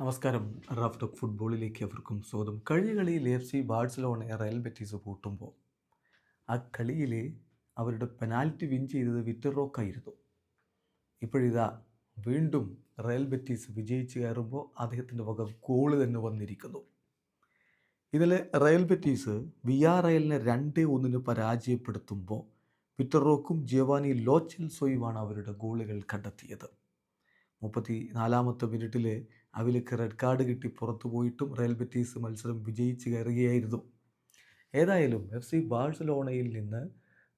നമസ്കാരം. Rough talk ഫുട്ബോളിലേക്ക് അവർക്കും സ്വാഗതം. കഴിഞ്ഞ കളിയിൽ എഫ് സി ബാഴ്സലോണയെ റയൽ ബെറ്റീസ് പൂട്ടുമ്പോൾ ആ കളിയിൽ അവരുടെ പെനാൽറ്റി വിൻ ചെയ്തത് വിറ്റർ റോക്കായിരുന്നു ഇപ്പോഴിതാ വീണ്ടും റയൽ ബെറ്റീസ് വിജയിച്ച് കയറുമ്പോൾ അദ്ദേഹത്തിന്റെ വക ഗോൾ തന്നെ വന്നിരിക്കുന്നു. ഇതിൽ റയൽ ബെറ്റീസ് വി ആർ റയലിനെ രണ്ടേ ഒന്നിന് പരാജയപ്പെടുത്തുമ്പോൾ വിറ്റർ റോക്കും ജിയവാനി ലോച്ചെൽസോയുമാണ് അവരുടെ ഗോളുകൾ കണ്ടെത്തിയത്. മുപ്പത്തി നാലാമത്തെ മിനിറ്റിൽ അവിലേക്ക് റെഡ് കാർഡ് കിട്ടി. പുറത്തു പോയിട്ടും റയൽ ബെറ്റീസ് മത്സരം വിജയിച്ച് കയറുകയായിരുന്നു. ഏതായാലും എഫ് സി ബാഴ്സലോണയിൽ നിന്ന്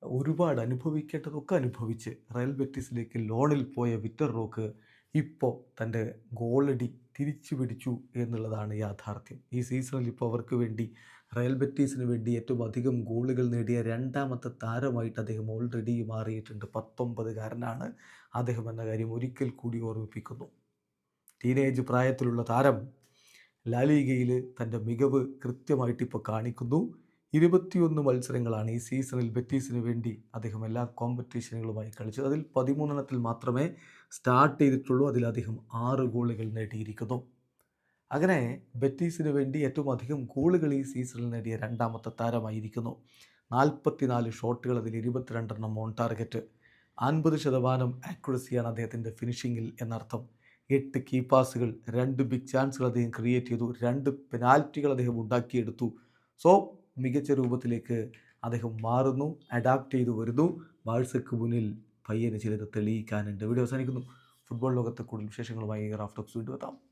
ഒരുപാട് അനുഭവിക്കേണ്ടതൊക്കെ അനുഭവിച്ച് റയൽ ബെറ്റീസിലേക്ക് ലോണിൽ പോയ വിറ്റർ റോക്ക് ഇപ്പോൾ തന്റെ ഗോളടി തിരിച്ചു പിടിച്ചു എന്നുള്ളതാണ് യാഥാർത്ഥ്യം. ഈ സീസണിൽ ഇപ്പോൾ അവർക്ക് വേണ്ടി റയൽ ബെറ്റീസിന് വേണ്ടി ഏറ്റവും അധികം ഗോളുകൾ നേടിയ രണ്ടാമത്തെ താരമായിട്ട് അദ്ദേഹം ഓൾറെഡി മാറിയിട്ടുണ്ട്. പത്തൊമ്പതുകാരനാണ് അദ്ദേഹം എന്ന കാര്യം ഒരിക്കൽ കൂടി ഓർമ്മിപ്പിക്കുന്നു. ടീനേജ് പ്രായത്തിലുള്ള താരം ലാലിഗയിൽ തന്റെ മികവ് കൃത്യമായിട്ട് ഇപ്പോൾ കാണിക്കുന്നു. ഇരുപത്തിയൊന്ന് മത്സരങ്ങളാണ് ഈ സീസണിൽ ബെറ്റീസിന് വേണ്ടി അദ്ദേഹം എല്ലാ കോമ്പറ്റീഷനുകളുമായി കളിച്ചത്. അതിൽ പതിമൂന്നെണ്ണത്തിൽ മാത്രമേ സ്റ്റാർട്ട് ചെയ്തിട്ടുള്ളൂ. അതിൽ അദ്ദേഹം ആറ് ഗോളുകൾ നേടിയിരിക്കുന്നു. അങ്ങനെ ബെറ്റീസിന് വേണ്ടി ഏറ്റവും അധികം ഗോളുകൾ ഈ സീസണിൽ നേടിയ രണ്ടാമത്തെ താരമായിരിക്കുന്നു. നാൽപ്പത്തിനാല് ഷോട്ടുകൾ അതിൽ ഇരുപത്തിരണ്ടെണ്ണം ഓൺ ടാർഗറ്റ് അൻപത് ശതമാനം ആക്യുറസിയാണ് അദ്ദേഹത്തിന്റെ ഫിനിഷിങ്ങിൽ എന്നർത്ഥം. എട്ട് കീ പാസുകൾ രണ്ട് ബിഗ് ചാൻസുകൾ അദ്ദേഹം ക്രിയേറ്റ് ചെയ്തു. രണ്ട് പെനാൽറ്റികൾ അദ്ദേഹം ഉണ്ടാക്കിയെടുത്തു. സോ മികച്ച രൂപത്തിലേക്ക് അദ്ദേഹം മാറുന്നു അഡാപ്റ്റ് ചെയ്തു വരുന്നു. ബാഴ്സയ്ക്ക് മുന്നിൽ പയ്യനെ ചിലത് തെളിയിക്കാനുണ്ട് വീഡിയോ അവസാനിക്കുന്നു. ഫുട്ബോൾ ലോകത്തെ കൂടുതൽ വിശേഷങ്ങളുമായി റാഫ്റ്റോക്സ് വീണ്ടും എത്താം.